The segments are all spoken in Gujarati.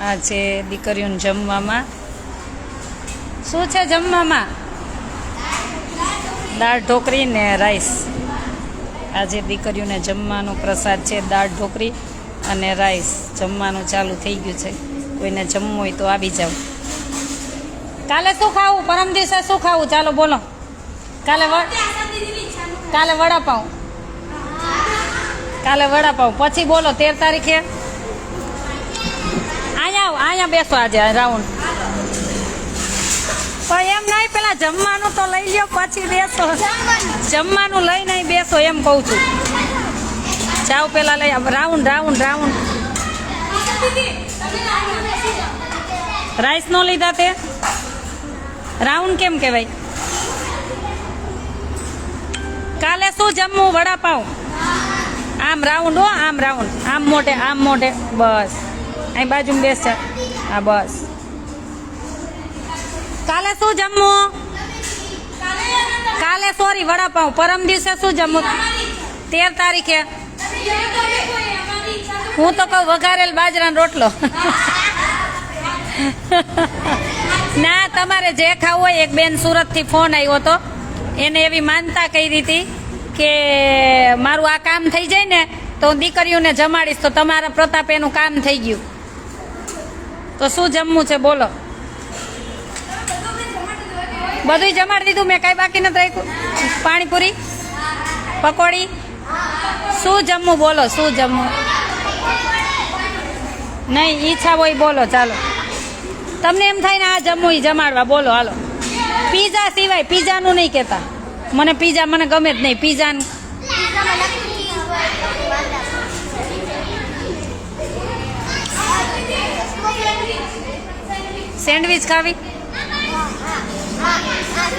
આ છે દીકરીઓને જમવામાં. શું છે જમવામાં? દાળ ઢોકળી ને રાઈસ. આજે દીકરીઓને જમવાનો પ્રસાદ છે, દાળ ઢોકળી અને રાઈસ. જમવાનું ચાલુ થઈ ગયું છે. કોઈને જમવું હોય તો આવી જાવ કાલે શું ખાવું? પરમ દિવસે શું ખાવું? ચાલો બોલો. કાલે કાલે વડાપાઉં. કાલે વડાપાઉં. પછી બોલો, તેર તારીખે? અહીંયા અહીંયા બેસો આજે રાઉન્ડ. પણ એમ નહીં, પેલા જમવાનું તો લઈ લ્યો, પછી બેસો. જમવાનું લઈને નહીં બેસો, એમ કહું છું. જાઓ પેલા લઈ. Round round round. રાઈસ નો લીધા તે? રાઉન્ડ કેમ કહેવાય? કાલે શું જમવું વડાપાઉં આમ રાઉન્ડ હો, આમ રાઉન્ડ. આમ મોટે આમ મોટે બસ. અહીં બાજુમાં બેસશે હા, બસ. કાલે શું જમવું? કાલે સોરી, વડાપાઉં. પરમ દિવસે શું જમવું? તેર તારીખે. હું તો કહું વઘારેલ બાજરાનો રોટલો. ના, તમારે જે ખાવું હોય, એક બેન સુરતથી ફોન આવ્યો હતો. એને એવી માનતા કરી હતી કે મારું આ કામ થઈ જાય ને, તો દીકરીઓને જમાડીશ, તો તમારા પ્રતાપ એનું કામ થઈ ગયું. તો શું જમવું છે બોલો. બધું જમાડી દીધું, મેં કાંઈ બાકી નથી રાખ્યું. પાણીપુરી, પકોડી. શું જમવું બોલો, શું જમવું? નહીં, ઈચ્છા હોય બોલો, ચાલો. તમને એમ થાય ને આ જમવું એ જમાડવા, બોલો, હાલો. પીઝા સિવાય પીઝાનું નહીં કહેતા. મને પીઝા, મને ગમે જ નહીં પીઝા સેન્ડવિચ ખાવી?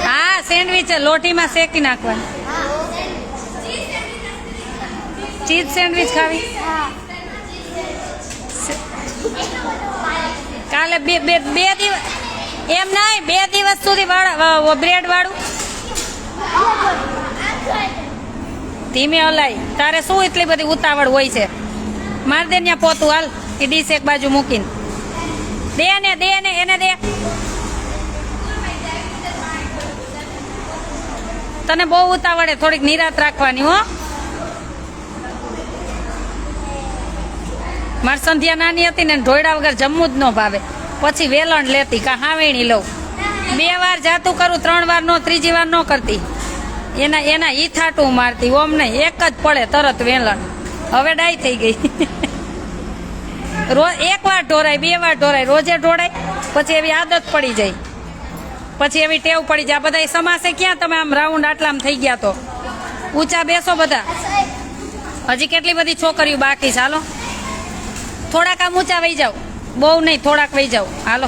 હા, સેન્ડવિચ લોટીમાં શેકી નાખવાની. ચીઝ સેન્ડવિચ ખાવી? કાલે બે બે બે દિવસ, એમ નહીં, બે દિવસ સુધી બ્રેડ વાળું. ધીમે હલાય. તારે શું એટલી બધી ઉતાવળ હોય છે? મારે ત્યાં પોતું, હાલ. એ ડીશ એક બાજુ મૂકીને. દે ને દે ને, એને દે. તને બહુ ઉતાવળે થોડીક નિરાત રાખવાની, હો. મારી સંધ્યા નાની હતી ને ઢોયડા વગર જમવું જ ન ભાવે. પછી વેલણ લેતી, કા હાવેણી લઉં. બે વાર જાતું કરું, ત્રણ વાર નો, ત્રીજી વાર ન કરતી. એના એના ઈથાટું મારતી, ઓમ નહીં, એક જ પડે તરત વેલણ. હવે ડાય થઈ ગઈ. રોજ એક વાર ઢોરાય બે વાર ઢોરાય, રોજે ઢોળાય, પછી એવી આદત પડી જાય. પછી એવી ટેવ પડી જાય. બધા સમાસે ક્યાં તમે આમ રાઉન્ડ આટલામાં થઈ ગયા તો? ઊંચા બેસો બધા. હજી કેટલી બધી છોકરીઓ બાકી હાલો. થોડાક આમ ઊંચા વહી જાઓ. બહુ નહીં, થોડાક વહી જાઓ. હાલો.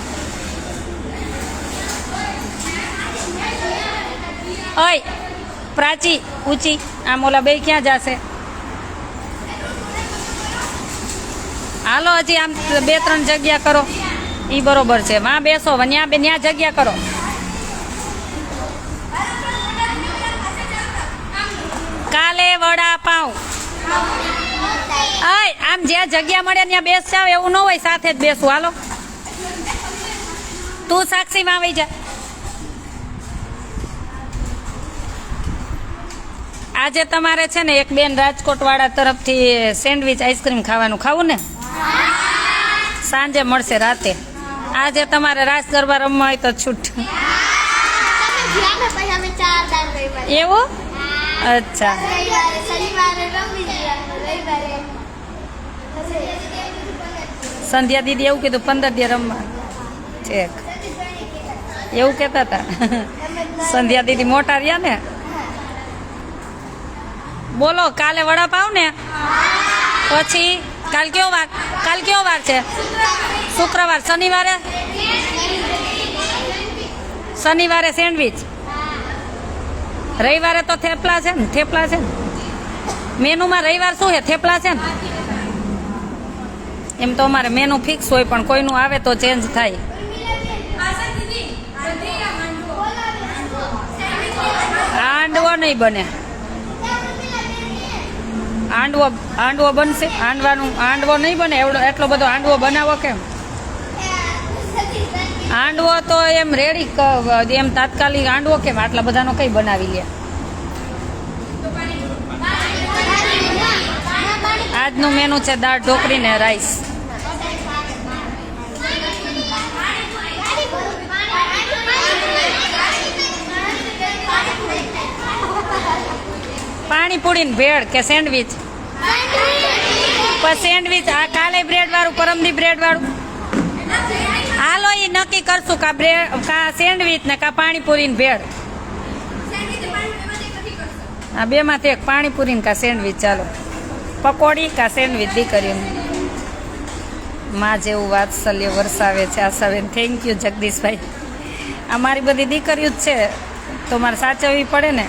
અય પ્રાચી, ઊંચી. આમ ઓલા બે ક્યાં જશે? હાલો, હજી આમ બે ત્રણ જગ્યા કરો. એ બરોબર છે. વાં બેસો ત્યાં બે ત્યાં જગ્યા કરો. કાલે વડાપાઉં. અય, આમ જ્યાં જગ્યા મળે ત્યાં બેસ જાવ એવું ન હોય, સાથે જ બેસું. હાલો. તું સાક્ષીમાં આવી જા. આજે તમારે છે ને એક બેન રાજકોટ વાળા તરફથી સેન્ડવિચ આઈસ્ક્રીમ ખાવાનું ખાવું ને? સાંજે મળશે રાતે. આજે તમારે રાસ ગરબા રમવા હોય તો છૂટ. એવું? અચ્છા. સંધ્યા દીદી એવું કીધું, પંદર દી રમવા. ચેક એવું કહેતા હતા. સંધ્યા દીદી મોટા રહ્યા ને? બોલો, કાલે વડાપાવ ને? પછી? કાલ કયો વાર? કાલ કયો વાર છે? શુક્રવાર. શનિવારે? શનિવારે સેન્ડવિચ. રવિવારે તો થેપલા છે ને, થેપલા છે મેનુમાં રવિવાર શું છે? થેપલા છે ને. એમ તો અમારે મેનુ ફિક્સ હોય, પણ કોઈનું આવે તો ચેન્જ થાય. આંડવો નહીં બને. આંડવો આંડવો બનશે? આંડવાનું, આંડવો નહીં બને? એવડો, એટલો બધો આંડવો બનાવો કેમ? આંડવો તો એમ રેડી એમ તાત્કાલિક આંડવો કેમ? આટલા બધાનો કઈ બનાવી લે? આજનું મેનુ છે દાળ ઢોકળી ને રાઈસ પાણીપુરી ને ભેળ કે સેન્ડવિચ? પછી સેન્ડવિચ, આ કાલે બ્રેડ વાળું પરમદી બ્રેડ વાળું હાલો એ નક્કી કરશું કા બ્રેડ, કા સેન્ડવિચ ને કા પાણીપુરીની ભેળ. આ બે માંથી એક પાણીપુરી ને કા સેન્ડવિચ, ચાલો. પકોડી કા સેન્ડવિચ દીકરીઓને માં જેવું વાત્સલ્ય વરસાવે છે, આશાબેન. Thank you Jagdishbhai. આ મારી બધી દીકરીઓ જ છે, તો મારે સાચવવી પડે ને?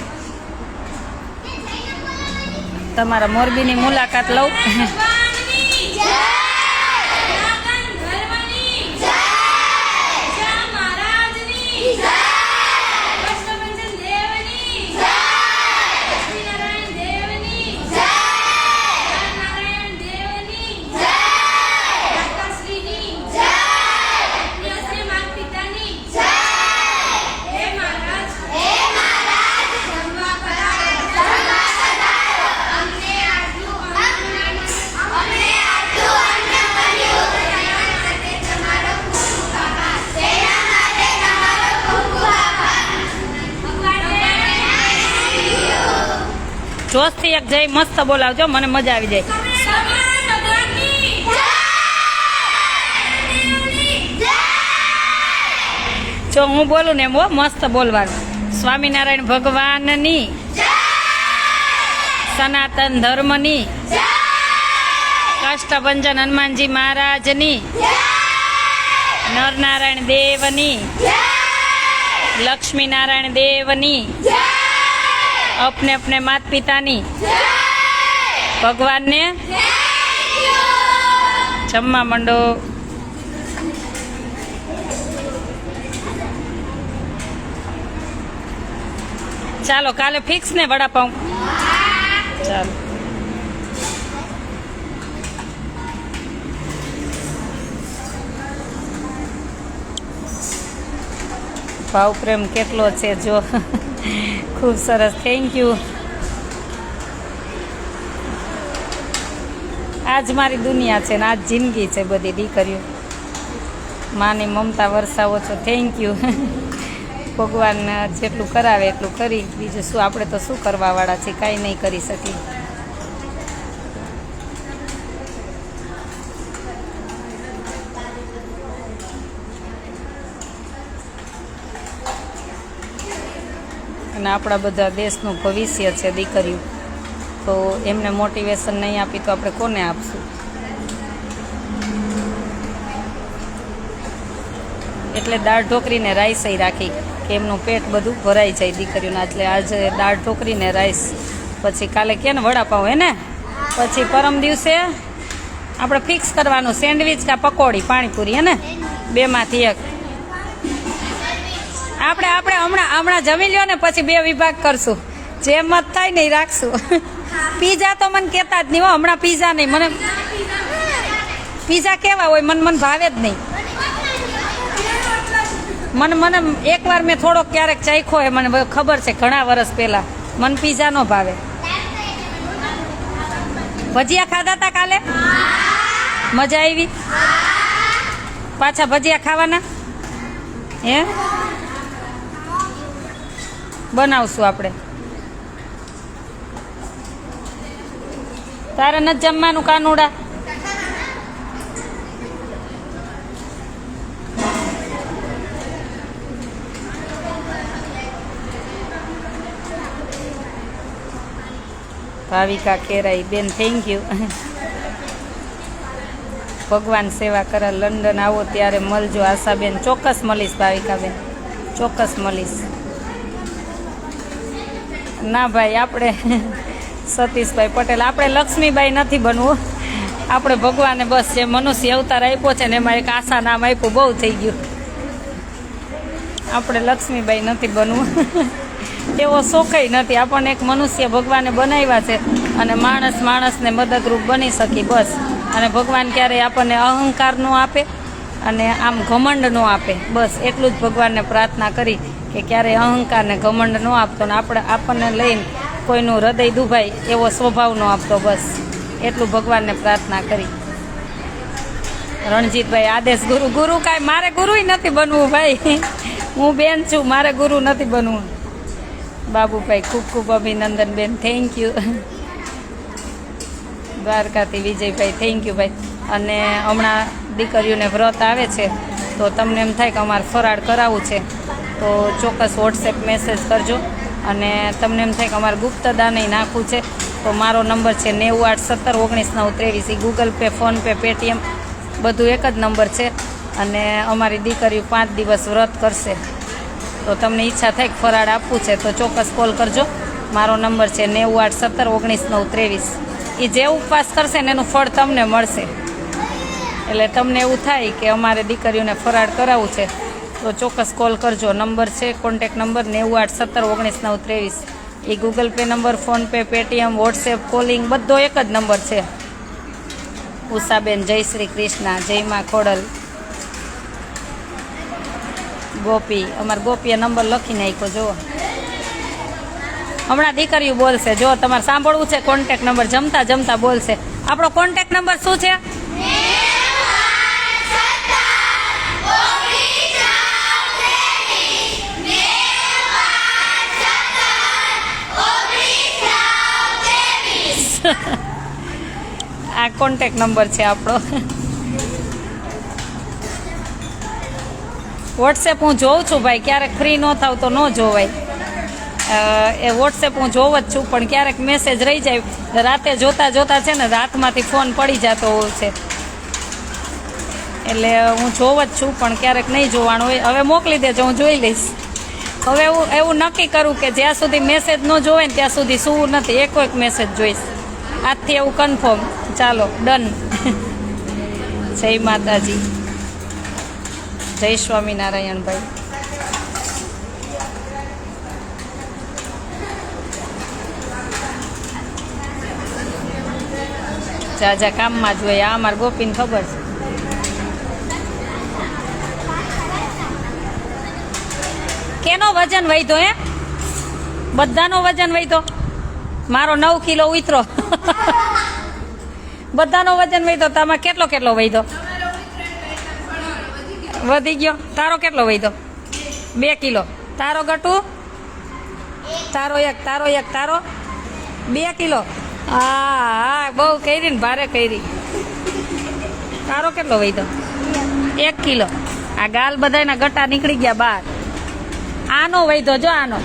તમારા મોરબીની મુલાકાત લઉં. જોશથી એક જય મસ્ત બોલાવજો, મને મજા આવી જાય. જો હું બોલું ને એમ મસ્ત બોલવાનું. સ્વામિનારાયણ ભગવાનની, સનાતન ધર્મની, કષ્ટભંજન હનુમાનજી મહારાજની, નરનારાયણ દેવની લક્ષ્મી નારાયણ દેવની અપને અપને માત પિતાની ભગવાનને જમવા મંડો ચાલો કાલે ફિક્સ ને વડાપાઉં ચાલો ભાવ પ્રેમ કેટલો છે જો. ખૂબ સરસ. થેન્ક યુ આજ મારી દુનિયા છે ને, આજ જિંદગી છે બધી દીકરીઓ. માની મમતા વરસાવો છો. થેન્ક યુ ભગવાન જેટલું કરાવે એટલું કરી. બીજું શું? આપણે તો શું કરવાવાળા છે કાંઈ નહીં કરી શકીએ. અને આપણા બધા દેશનું ભવિષ્ય છે દીકરીઓ. તો એમને મોટિવેશન નહીં આપી તો આપણે કોને આપશું? એટલે દાળ ઢોકરીને રાઈસ રાખી કે એમનું પેટ બધું ભરાઈ જાય દીકરીઓના. એટલે આજે દાળ ઢોકરીને રાઈસ પછી કાલે કે વડાપાઉં હે ને? પછી પરમ દિવસે આપણે ફિક્સ કરવાનું સેન્ડવિચ કાં પકોડી, પાણીપુરી, હે ને? બેમાંથી એક. આપણે આપણે હમણાં હમણાં જમી લ્યો ને પછી બે વિભાગ કરશું. જે મત થાય ને ઈ રાખશું. પીઝા તો મને કહેતા જ નહીં હો, હમણાં પીઝા નહીં. મને પીઝા કેવા હોય, મને મને ભાવે જ નહીં. મને મને એકવાર મેં થોડોક ક્યારેક ચાખ્યો હોય, મને ખબર છે ઘણા વર્ષ પહેલા. મને પીઝા નો ભાવે. ભજીયા ખાધા હતા કાલે? મજા આવી? પાછા ભજીયા ખાવાના? હે? બનાવશું આપણે. તારે નથી જમવાનું કાનુડા? ભાવિકા કેરાઈ, બેન થેન્ક યુ ભગવાન સેવા કરે, લંડન આવો ત્યારે મળજો આશાબેન. ચોક્કસ મળીશ, ભાવિકાબેન. ચોક્કસ મળીશ. ના ભાઈ, આપણે સતીશભાઈ પટેલ. આપણે લક્ષ્મીબાઈ નથી બનવું. આપણે ભગવાને બસ જે મનુષ્ય અવતાર આપ્યો છે ને એમાં એક આશા નામ આપ્યું, બહુ થઈ ગયું. આપણે લક્ષ્મીબાઈ નથી બનવું. એવો શોખય નથી. આપણને એક મનુષ્ય ભગવાને બનાવ્યા છે અને માણસ માણસને મદદરૂપ બની શકી બસ. અને ભગવાન ક્યારેય આપણને અહંકાર ન આપે. અને આમ ઘમંડ ન આપે. બસ, એટલું જ ભગવાનને પ્રાર્થના કરી કે ક્યારેય અહંકાર ને ઘમંડ ન આપતો ને આપણે આપણને લઈને કોઈનું હૃદય દુભાય એવો સ્વભાવ ન આપતો, બસ. એટલું ભગવાનને પ્રાર્થના કરી. રણજીતભાઈ આદેશ, ગુરુ ગુરુ કાંઈ મારે ગુરુય નથી બનવું ભાઈ. હું બેન છું, મારે ગુરુ નથી બનવું. બાબુભાઈ, ખૂબ ખૂબ અભિનંદન બેન થેન્ક યુ દ્વારકાથી વિજયભાઈ થેન્ક યુ ભાઈ. અને હમણાં દીકરીઓને વ્રત આવે છે, તો તમને એમ થાય કે અમારે ફરાળ કરાવવું છે, તો ચોક્કસ વોટ્સએપ મેસેજ કરજો અને તમને એમ થાય કે અમારે ગુપ્તદાનય નાખવું છે, તો મારો નંબર છે નેવું આઠ સત્તર ઓગણીસ નવ ત્રેવીસ એ ગૂગલ પે ફોનપે પેટીએમ બધું એક જ નંબર છે અને અમારી દીકરીઓ પાંચ દિવસ વ્રત કરશે. તો તમને ઈચ્છા થાય કે ફરાળ આપવું છે, તો ચોક્કસ કોલ કરજો. મારો નંબર છે નેવું આઠ સત્તર ઓગણીસ નવ ત્રેવીસ. એ જે ઉપવાસ કરશે ને એનું ફળ તમને મળશે. એટલે તમને એવું થાય કે અમારે દીકરીઓને ફરાળ કરાવવું છે, તો ચોક્કસ કોલ કરજો. નંબર છે કોન્ટેક નંબર નેવું આઠ સત્તર ઓગણીસ નવ ત્રેવીસ. એ Google pay number PhonePe Paytm WhatsApp calling બધો એક જ નંબર છે. ઉષાબેન, જય શ્રી કૃષ્ણ, જય માં ખોડલ. ગોપી, અમારા ગોપીએ નંબર લખી નાખ્યો જો હમણાં દીકરીઓ બોલશે, જો તમારે સાંભળવું છે કોન્ટેક નંબર, જમતા જમતા બોલશે. આપણો કોન્ટેક નંબર શું છે? આ કોન્ટેક નંબર છે આપણો. વોટ્સએપ હું જોઉં છું ભાઈ, ક્યારેક ફ્રી ન થાવ તો ન જોવાય. એ વોટ્સએપ હું જોઉં જ છું, પણ ક્યારેક મેસેજ રહી જાય. રાતે જોતા જોતા છે ને, રાતમાંથી ફોન પડી જતો હોય છે. એટલે હું જોઉં જ છું, પણ ક્યારેક નહીં જોવાનું હોય. હવે મોકલી દેજો, હું જોઈ લઈશ. હવે એવું એવું નક્કી કરું કે જ્યાં સુધી મેસેજ ન જોવે ને, ત્યાં સુધી સૂવું નથી. એકો એક મેસેજ જોઈશ. આજથી એવું કન્ફર્મ ચાલો ડન જય માતાજી. જય સ્વામિનારાયણભાઈ. જાજા કામમાં જ હોય. આ અમારે ગોપીને ખબર છે. કેનો વજન વધ્યો, હે? બધાનો વજન વધ્યો. મારો નવ કિલો ઉતરો. બધાનો વજન વધ્યો તામાં કેટલો કેટલો વધ્યો? વધી ગયો. તારો કેટલો વધ્યો? બે કિલો. તારો ગટુ? તારો એક તારો એક, તારો? બે કિલો. હા હા, બહુ કરી ને ભારે કરી. તારો કેટલો વધ્યો? એક કિલો. આ ગાલ બધાના ગટા નીકળી ગયા બહાર આનો વૈધો જો આનો.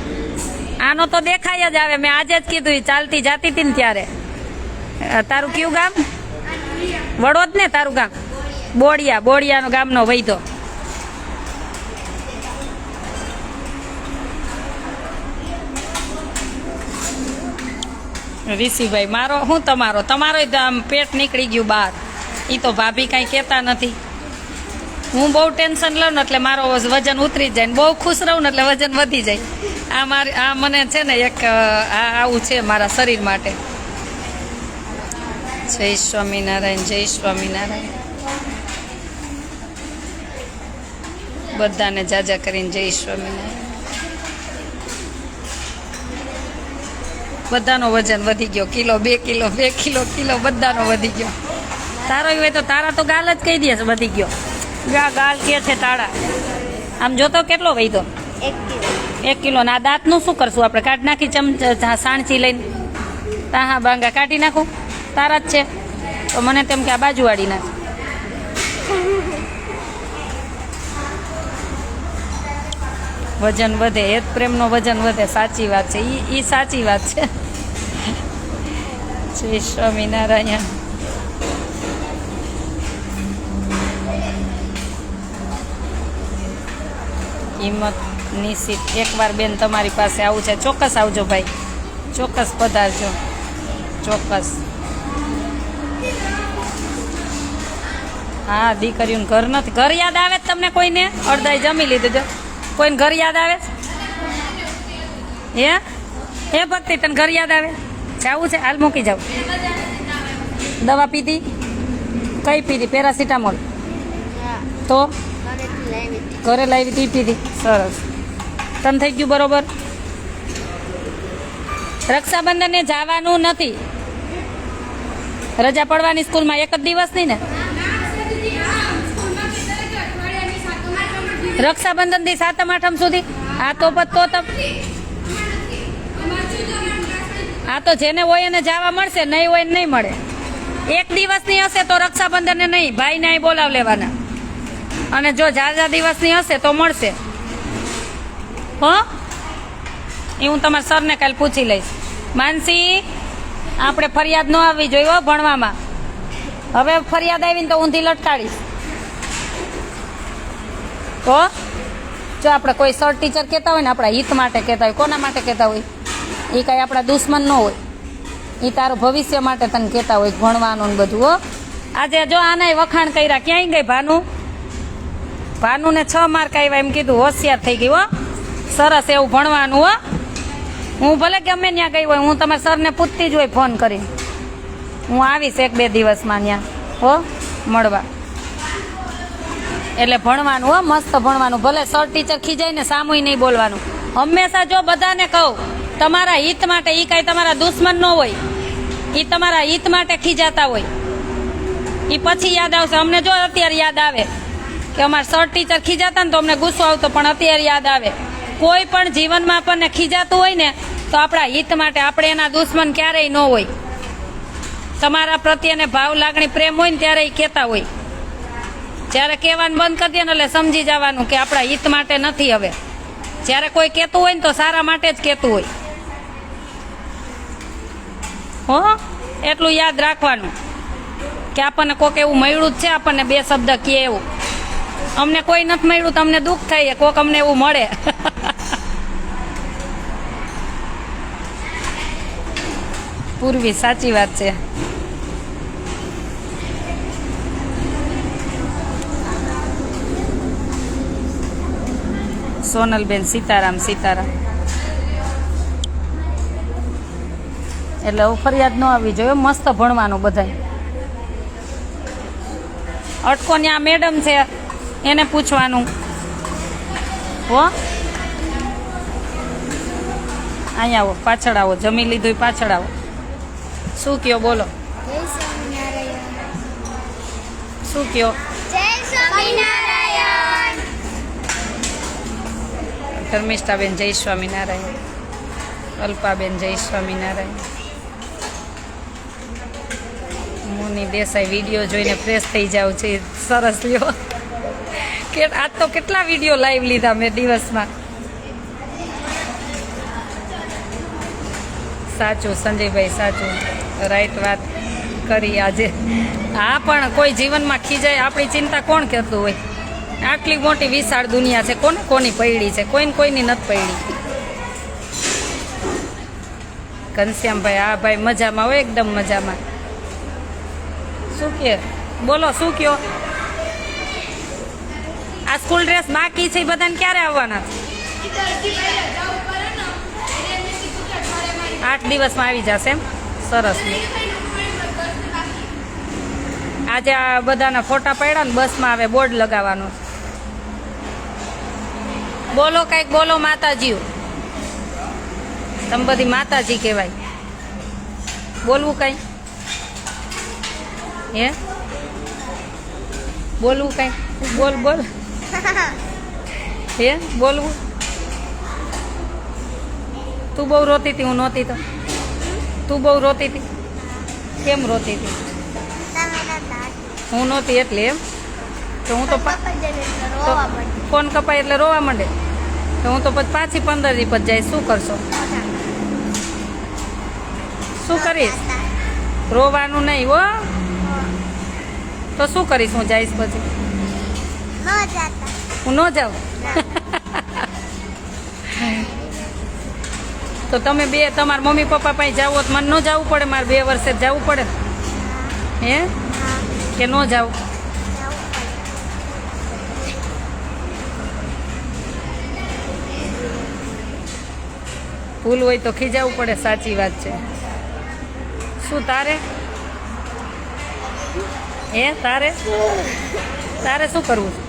આનો તો દેખાય જ આવે. મેં આજે જ કીધું ચાલતી જાતી હતી ને ત્યારે. તારું કયું ગામ? વડોદ ને તારું ગામ? બોડિયા. બોડિયાનો ગામનો વૈધો ઋષિભાઈ, મારો, હું તમારો? તમારો પેટ નીકળી ગયું બહાર. એ તો ભાભી કાંઈ કહેતા નથી. હું બહુ ટેન્શન લઉં ને એટલે મારો વજન ઉતરી જાય બહુ ખુશ રહું ને એટલે વજન વધી જાય. આ મારી, આ મને છે ને એક આ આવું છે મારા શરીર માટે. જય સ્વામિનારાયણ જય સ્વામિનારાયણ. બધાને જાજા કરીને જય સ્વામિનારાયણ. બધાનો વજન વધી ગયો. કિલો, બે કિલો બે કિલો કિલો બધાનો વધી ગયો. તારો હોય તો તારા તો ગાલ જ કહી દે વધી ગયો. ગા ગાલ કે છે તાળા? આમ જોતો કેટલો વૈધો એક કિલો. ના દાંતનું શું કરશું આપણે? કાઢી નાખી ચમચ સાણચી લઈને. તા હા બાંગા કાઢી નાખું. તારા જ છે. તો મને તેમ કે આ બાજુવાળી નાખ વજન વધે. એ પ્રેમનો વજન વધે. સાચી વાત છે. એ ઈ સાચી વાત છે. શ્રી સ્વામિનારાયણ. હિંમત નિશ્ચિત એકવાર બેન તમારી પાસે આવું છે ચોક્કસ આવજો ભાઈ. ચોક્કસ પધારજો. ચોક્કસ. હા દીકરીઓને ઘર નથી. ઘર યાદ આવે તમને કોઈને? અડધાય જમી લીધું જો. કોઈને ઘર યાદ આવે હે? હે ભક્તિ તને ઘર યાદ આવે? જાવું છે? હાલ મૂકી જાવ દવા પીધી? કઈ પીધી? પેરાસિટામોલ? તો? ઘરે લાવી હતી પીધી. સરસ. તને થઈ ગયું બરોબર? રક્ષાબંધને જવાનું નથી. રજા પડવાની સ્કૂલમાં એક જ દિવસની ને? રક્ષાબંધનથી સાતમ આઠમ સુધી? આ તો તો આ તો જેને હોય એને જવા મળશે, નહીં હોય નહીં મળે. એક દિવસની હશે તો રક્ષાબંધનને નહીં, ભાઈને અહીં બોલાવ લેવાના. અને જો ઝાઝા દિવસની હશે તો મળશે. હો? એ હું તમારા સરને કાલે પૂછી લઈશ. માનસી, આપણે ફરિયાદ ન આવવી જોઈએ હો ભણવામાં. હવે ફરિયાદ આવીને તો ઊંધી લટકાડીશ. તો જો આપણે કોઈ સર ટીચર કહેતા હોય ને, આપણા હિત માટે કહેતા હોય, કોના માટે કહેતા હોય? એ કાંઈ આપણા દુશ્મન ન હોય. એ તારું ભવિષ્ય માટે તને કહેતા હોય, ભણવાનું ને બધું, હો? આજે જો આનાય વખાણ કર્યા, ક્યાંય ગઈ ભાનુ? ભાનુને છ માર્ક આવ્યા એમ કીધું, હોશિયાર થઈ ગઈ, હો? સરસ એવું ભણવાનું, હો. હું ભલે ગમે ત્યાં ગઈ હોય, હું તમારા સરને પૂછતી જ હોય ફોન કરી. હું આવીશ એક બે દિવસમાં ત્યાં, હો, મળવા. એટલે ભણવાનું, હો, મસ્ત ભણવાનું. ભલે સર ટીચર ખીજાય ને સામુય નહીં બોલવાનું. હંમેશા જો બધાને કહું, તમારા હિત માટે એ કાંઈ તમારા દુશ્મન ન હોય. એ તમારા હિત માટે ખીજાતા હોય. એ પછી યાદ આવશે. અમને જો અત્યારે યાદ આવે કે અમારા સર ટીચર ખીજાતા ને તો અમને ગુસ્સો આવતો, પણ અત્યારે યાદ આવે. કોઈ પણ જીવનમાં આપણને ખીજાતું હોય ને, તો આપણા હિત માટે આપણે એના દુશ્મન ક્યારેય ન હોય. તમારા પ્રત્યેને ભાવ, લાગણી, પ્રેમ હોય ને ત્યારે એ કહેતા હોય. જ્યારે કહેવાનું બંધ કરી દે ને એટલે સમજી જવાનું કે આપણા હિત માટે નથી હવે. જ્યારે કોઈ કહેતું હોય ને તો સારા માટે જ કહેતું હોય. હો? એટલું યાદ રાખવાનું. કે આપણને કોઈક એવું મળ્યું જ છે, આપણને બે શબ્દ કહે એવું. અમને કોઈ નથી મળ્યું તો અમને દુઃખ થાય, કોક અમને એવું મળે. પૂર્વી, સાચી વાત છે. સોનલબેન સીતારામ સીતારામ. એટલે હવે ફરિયાદ ન આવી જોઈએ મસ્ત ભણવાનું બધાય. અટકો ત્યાં મેડમ છે. એને પૂછવાનું. હો. અહીંયા આવો પાછળ આવો જમી લીધું પાછળ આવો. શું કયો બોલો. શું કયો? ધર્મિષ્ઠાબેન જય સ્વામિનારાયણ. અલ્પાબેન જય સ્વામિનારાયણ. મુની દેસાઈ વીડિયો જોઈને ફ્રેશ થઈ જાવ છે. સરસ લ્યો. આજ તો કેટલા વીડિયો લાઈવ લીધા મેં દિવસમાં? સાચું, સંજયભાઈ, સાચું. રાઈટ વાત કરી આજે. હા પણ કોઈ જીવનમાં ખીજાય, આપણી ચિંતા કોણ કરતું હોય? આટલી મોટી વિશાળ દુનિયા છે, કોને કોની પૈડી છે? કોઈને કોઈની નથી પૈડી. ઘનશ્યામભાઈ હા ભાઈ મજામાં હોય એકદમ મજામાં. શું કે? બોલો, શું કયો? આ સ્કૂલ ડ્રેસ બાકી છે બધાને ક્યારે આવવાના આઠ દિવસમાં આવી જશે એમ? સરસ. આજે આ બધાના ફોટા પડ્યા ને બસમાં આવે બોર્ડ લગાવવાનું બોલો કંઈક બોલો માતાજીઓ. તમે બધી માતાજી કહેવાય. બોલવું કઈ? હે? બોલવું કઈ? બોલ બોલ. હે બોલવું? તું બહુ રોતી હતી હું નહોતી તો. તું બહુ રોતી હતી. કેમ રોતી હતી? હું નહોતી એટલે એમ. તો હું તો ફોન કપાય એટલે રોવા માંડે. તો હું તો પછી પાછી પંદર દી પછી જાય શું કરશો? શું કરીશ? રોવાનું નહીં હો. તો શું કરીશ? હું જઈશ પછી. હું ન જાઉં. તો તમે બે, તમારા મમ્મી પપ્પા પાસે જાઓ તો મને ન જવું પડે, મારે બે વર્ષે જવું પડે. હે? કે ન જાવ ભૂલ હોય તો ખીજાવું પડે, સાચી વાત છે. શું તારે? હે, તારે? તારે શું કરવું?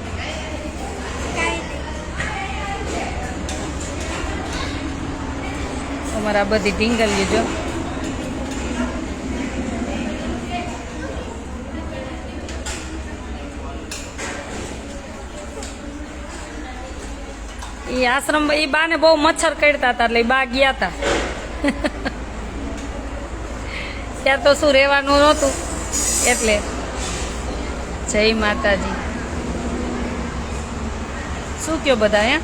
અમારા બધી ઢીંગલીઓ જો. એ આશ્રમ એ બાને બહુ મચ્છર કરતા હતા એટલે બા ગયા હતા ત્યાં તો શું રહેવાનું નહોતું. એટલે જય માતાજી. શું કયો બધા હે?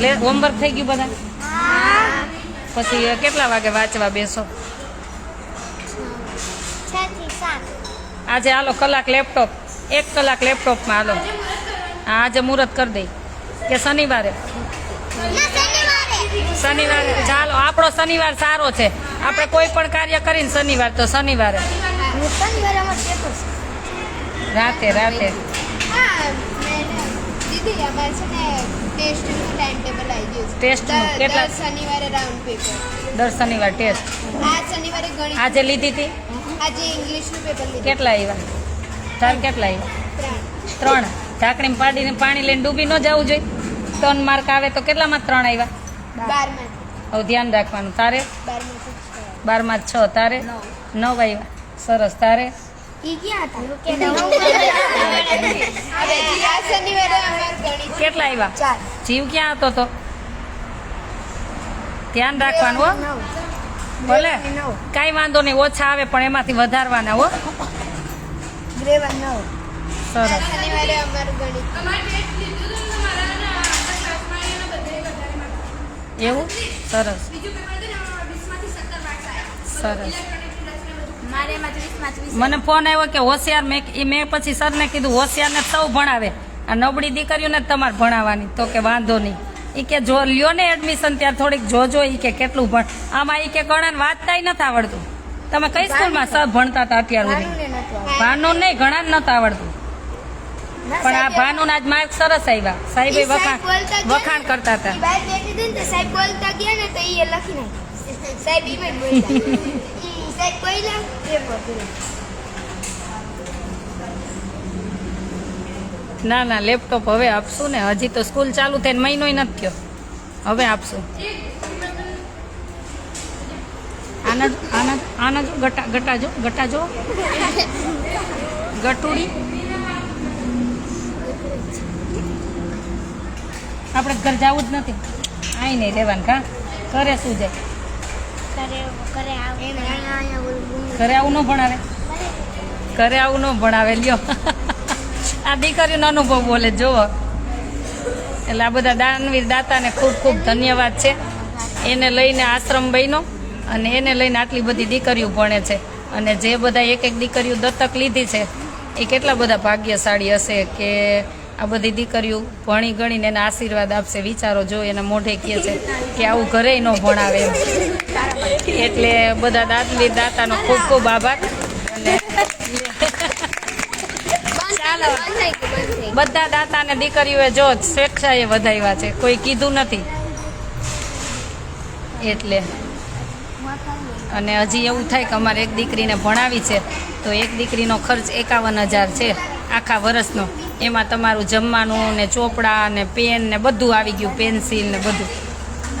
લે, હોમવર્ક થઈ ગયું બધા પછી કેટલા વાગે વાંચવા બેસો? આજે હાલો કલાક લેપટોપ એક કલાક લેપટોપમાં હાલો. હા આજે મુહૂર્ત કરી દઈ. કે શનિવારે? શનિવારે. ચાલો આપણો શનિવાર સારો છે. આપણે કોઈ પણ કાર્ય કરીને શનિવાર તો શનિવારે. રાતે રાતે. દીદી અમારે છે ને ટેસ્ટનું ટાઈમ ટેબલ આવી ગયું છે. ટેસ્ટનું દર- કેટલા? શનિવારે રાઉન્ડ પેપર દર શનિવાર ટેસ્ટ આ શનિવારે ગણિત આજે લીધી હતી? આજે ઇંગ્લિશનું પેપર લીધું. કેટલા આવ્યા તાર કેટલા આવ્યા ત્રણ. ઢાંકણી પાડીને પાણી લઈને ડૂબી ન જવું જોઈએ. ત્રણ માર્ક આવે તો કેટલામાં ત્રણ આવ્યા બારમાંથી. હવે ધ્યાન રાખવાનું. તારે. બારમાં છ. તારે? નવ. આવ્યા સરસ. તારે? કેટલા આવ્યા? જીવ ક્યાં હતો તો? ધ્યાન રાખવાનું હો. ભલે. કાંઈ વાંધો નહીં ઓછા આવે પણ એમાંથી વધારવાના હો. સરસ. એવું? સરસ. સરસ મારે એમાં ત્રીસમાં ત્રીસ મને ફોન આવ્યો કે હોશિયાર મેં ઈ મેં પછી સરને કીધું હોશિયારને સૌ ભણાવે આ નબળી દીકરીઓને તમારે ભણાવવાની. તો કે વાંધો નહીં. એ કે જો લ્યો ને એડમિશન ત્યારે થોડીક જોજો એ કે કેટલું ભણ. આમાં એ કે ગણાને વાંચતાય નથી આવડતું. તમે કઈ સ્કૂલમાં સર ભણતા હતા અત્યાર સુધી? ભાનુ નહીં ઘણા નતું આવડતું. પણ આ ભાનુ આજ માર્ક સરસ આવ્યા. સાહેબે વખાણ વખાણ કરતા હતા. સાહેબ બોલતા ગયા ને તો એ લખી નાખ્યું. સાહેબ ઈ સાહેબ બોલ્યા પેપર ના ના લેપટોપ હવે આપશું ને. હજી તો સ્કૂલ ચાલુ થઈને મહિનોય નથી થયો. હવે આપશું. આના જ- આના આના જો ગટા ગટા જો ગટા જો. ગટુડી. આપણે ઘર જવું જ નથી. આઈ નહીં રહેવાનું કા? કરે શું જાય કરે કરે આવ અહીંયા અહીંયા બોલું ઘરે આવું ન ભણાવે. ઘરે આવું ન ભણાવે લ્યો. આ દીકરીનો અનુભવ બોલે જુઓ. એટલે આ બધા દાનવીર દાતાને ખૂબ ખૂબ ધન્યવાદ છે. એને લઈને આશ્રમ બન્યો અને એને લઈને આટલી બધી દીકરીઓ ભણે છે. અને જે બધા એક એક દીકરીઓ દત્તક લીધી છે એ કેટલા બધા ભાગ્યશાળી હશે કે આ બધી દીકરીઓ ભણી ગણીને એને આશીર્વાદ આપશે, વિચારો જો એના મોઢે કહે છે કે આવું ઘરે ન ભણાવે એટલે બધા દાદલી દાતાનો ખૂબ ખૂબ આભાર. અને ચાલો, બધા દાતાને દીકરીઓએ જો સ્વેચ્છાએ વધાવ્યા છે, કોઈ કીધું નથી. એટલે અને હજી એવું થાય કે અમારે એક દીકરીને ભણાવી છે, તો એક દીકરીનો ખર્ચ એકાવન હજાર છે, આખા વર્ષનો. એમાં તમારું જમવાનું ને ચોપડા ને પેન ને બધું આવી ગયું પેન્સિલ ને બધું.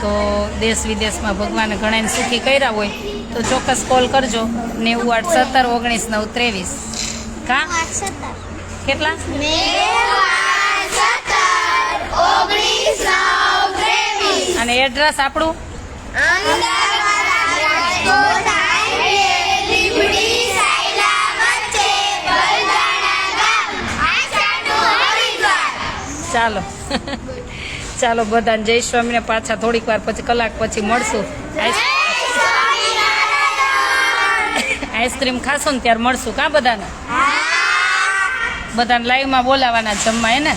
તો દેશ વિદેશમાં ભગવાને ઘણાને સુખી કર્યા હોય તો ચોક્કસ કોલ કરજો. નેવું આઠ સત્તર ઓગણીસ નવ ત્રેવીસ. કા? કેટલા? અને એડ્રેસ આપણું? ચાલો. ચાલો બધાને જય સ્વામીને પાછા થોડીક વાર પછી, કલાક પછી મળશું. આઈસ- આઈસ્ક્રીમ ખાશું ને ત્યારે મળશું, કા બધાને? બધાને લાઈવમાં બોલાવાના જમવા, હે ને?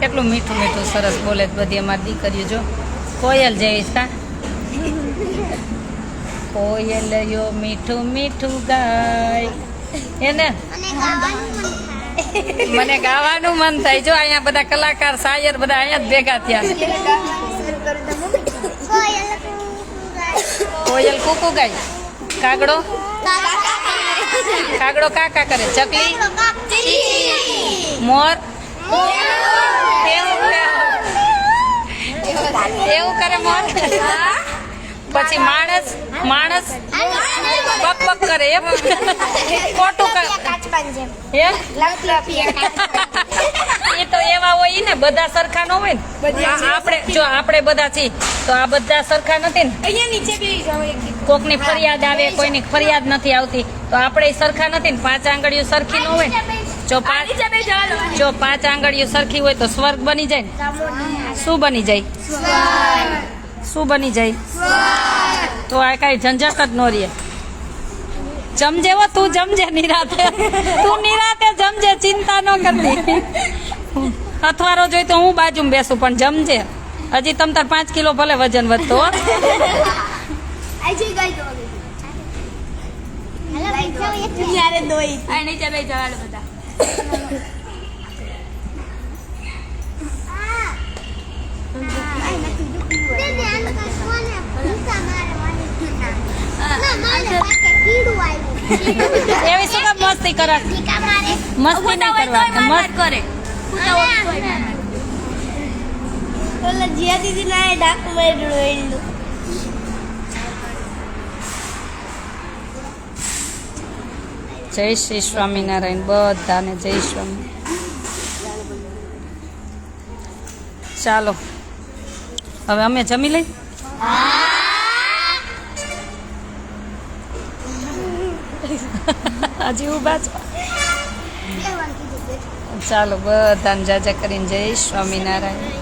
કેટલું મીઠું મીઠું, સરસ બોલે બધી અમારી દીકરીઓ, જો. કોયલ જઈશ કા? કોયલયો મીઠું મીઠું ગાય. એને મન ગાવાનું મન થાય. જો અહીંયા બધા કલાકાર શાયર બધા અહીંયા જ ભેગા થયા. કોયલ કૂકુ ગાય. કાગડો? કાગડો કાકા કરે. ચકલી? મોર. એવું કરે. મોર? પછી માણસ માણસ બક બક કરે એમ. ખોટું કરે એ તો એવા હોય ને બધા સરખા ન હોય ને. આપણે જો આપણે બધા છીએ તો આ બધા સરખા નથી ને. કોકની ફરિયાદ આવે કોઈની ફરિયાદ નથી આવતી. તો આપણે સરખા નથી ને પાંચ આંગળીઓ સરખી ન હોય જો પાંચ જો પાંચ આંગળીઓ સરખી હોય તો સ્વર્ગ બની જાય ને. શું બની જાય? શું બની જાય? તો આ કઈ ઝંઝટ જ ન રહે. જમજે હો તું જમજે નિરાતે. તું નિરાતે જમજે ચિંતા ન કરતી. અથવારો જોઈ તો હું બાજુમાં બેસું પણ જમજે. હજી તમ તાર પાંચ કિલો ભલે વજન વધતો નીચે બધા બેન આનું કઈ કોને ભૂસા મારવાની ના ના મારે પાકે કીડું આવ્યું એવી શું કામ મસ્તી કરે મસ્તી ના કરવા. મસ્ત કરે. ઓલા જીયા દીદી ના ડાક માર્યું એનું. જય શ્રી સ્વામિનારાયણ બધાને જય સ્વામી ચાલો. હવે અમે જમી લઈ? હજી ઊભા છો? ચાલો બધાને જાજા કરીને જઈશ સ્વામિનારાયણ.